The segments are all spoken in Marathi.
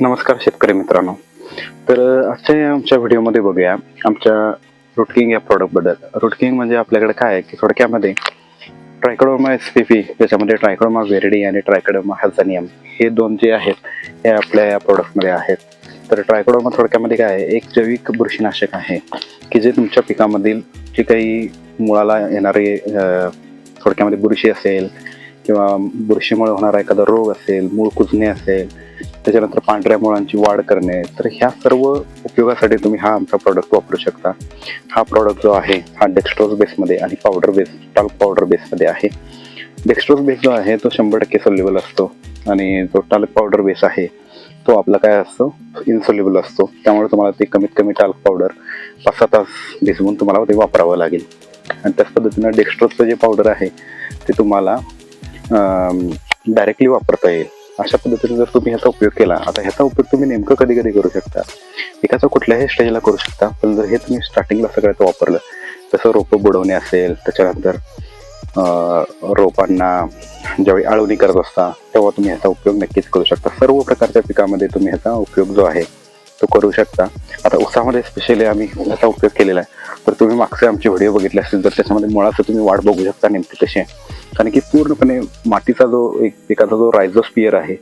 नमस्कार शेतकरी मित्रांनो. तर आजच्या आमच्या व्हिडिओमध्ये बघूया आमच्या रुटकिंग या प्रॉडक्टबद्दल रुटकिंग म्हणजे आपल्याकडे काय आहे? की थोडक्यामध्ये ट्रायकडोमा एस पी पी त्याच्यामध्ये ट्रायकडोमा वेरडी आणि ट्रायकडोमा हॅझानियम हे दोन जे आहेत हे आपल्या या प्रॉडक्टमध्ये आहेत. तर ट्रायकडोमा थोडक्यामध्ये काय आहे? एक जैविक बुरशीनाशक आहे की जे तुमच्या पिकामधील जे काही मुळाला येणारे थोडक्यामध्ये बुरशी असेल किंवा बुरशीमुळे होणारा एखादा रोग असेल मूळ कुजणे असेल त्याच्यानंतर पांढऱ्या मुळांची वाढ करणे तर ह्या सर्व उपयोगासाठी तुम्ही हा आमचा प्रॉडक्ट वापरू शकता. हा प्रॉडक्ट जो आहे हा डेक्स्ट्रोज बेसमध्ये आणि पावडर बेस टाल्क पावडर बेसमध्ये आहे. डेक्स्ट्रोज बेस जो आहे तो शंभर टक्के सोल्युबल असतो. आणि जो टाल्क पावडर बेस आहे तो आपला काय असतो? इन्सोल्युबल असतो. त्यामुळे तुम्हाला ते कमीत कमी टाल्क पावडर पाच सहा तास भिजवून तुम्हाला ते वापरावं लागेल. आणि त्याच पद्धतीनं डेक्स्ट्रोजचं जे पावडर आहे ते तुम्हाला डायरेक्टली वापरता येईल. अशा पद्धतीने जर तुम्ही ह्याचा उपयोग केला आता ह्याचा उपयोग तुम्ही नेमकं कधी कधी करू शकता. एकाचा कुठल्याही स्टेजला करू शकता पण जर हे तुम्ही स्टार्टिंगला सगळ्यात वापरलं तसं रोपं बुडवणे असेल त्याच्यानंतर रोपांना ज्यावेळी आळवणी करत असता तेव्हा तुम्ही ह्याचा उपयोग नक्कीच करू शकता. सर्व प्रकारच्या पिकामध्ये तुम्ही ह्याचा उपयोग जो आहे तो करू शकता. आता उसामध्ये स्पेशली आम्ही उसाचा उपयोग केलेला आहे. तर तुम्ही मागचे आमचे व्हिडिओ बघितले असतील तर त्याच्यामध्ये मुळाचं तुम्ही वाढ बघू शकता नेमकी कशी आहे. कारण की पूर्णपणे मातीचा जो एक पिकाचा जो रायझोस्पियर आहे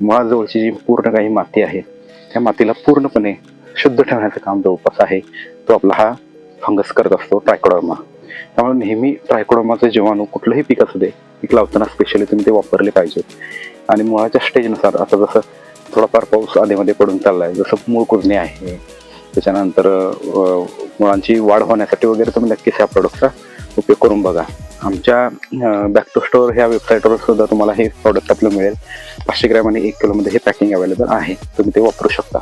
मुळाजवळची जी पूर्ण काही माती आहे त्या मातीला पूर्णपणे शुद्ध ठेवण्याचं काम जवळपास आहे. तो आपला हा फंगस करत असतो ट्रायकोडर्मा त्यामुळे नेहमी ट्रायकोडर्माचं जीवाणू कुठलंही पीक असू दे पीक लावताना स्पेशली तुम्ही ते वापरले पाहिजे. आणि मुळाच्या स्टेजनुसार आता जसं थोडाफार पाऊस आधीमध्ये पडून चालला आहे जसं मूळ कुजणे आहे. त्याच्यानंतर मुळांची वाढ होण्यासाठी वगैरे तुम्ही नक्कीच ह्या प्रोडक्टचा उपयोग करून बघा. आमच्या बॅक टू स्टोअर ह्या वेबसाईटवर सुद्धा तुम्हाला हे प्रॉडक्ट आपलं मिळेल. पाचशे ग्रॅम आणि एक किलोमध्ये हे पॅकिंग अवेलेबल आहे. तुम्ही ते वापरू शकता.